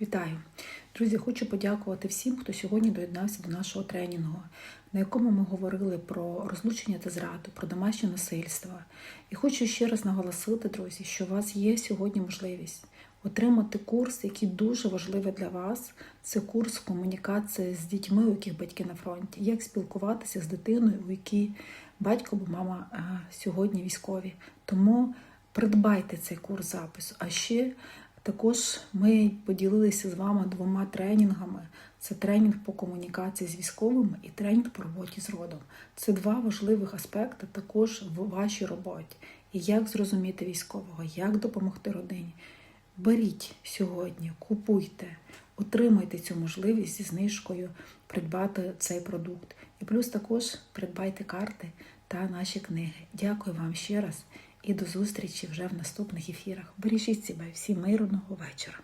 Вітаю! Друзі, хочу подякувати всім, хто сьогодні доєднався до нашого тренінгу, на якому ми говорили про розлучення та зраду, про домашнє насильство. І хочу ще раз наголосити, друзі, що у вас є сьогодні можливість отримати курс, який дуже важливий для вас. Це курс комунікації з дітьми, у яких батьки на фронті, як спілкуватися з дитиною, у якій батько або мама е, сьогодні військові. Тому придбайте цей курс запису. А ще також ми поділилися з вами двома тренінгами. Це тренінг по комунікації з військовими і тренінг по роботі з родом. Це два важливих аспекти також в вашій роботі. І як зрозуміти військового, як допомогти родині. Беріть сьогодні, купуйте, отримайте цю можливість зі знижкою придбати цей продукт. І плюс також придбайте карти та наші книги. Дякую вам ще раз і до зустрічі вже в наступних ефірах. Бережіть себе, всім мирного вечора.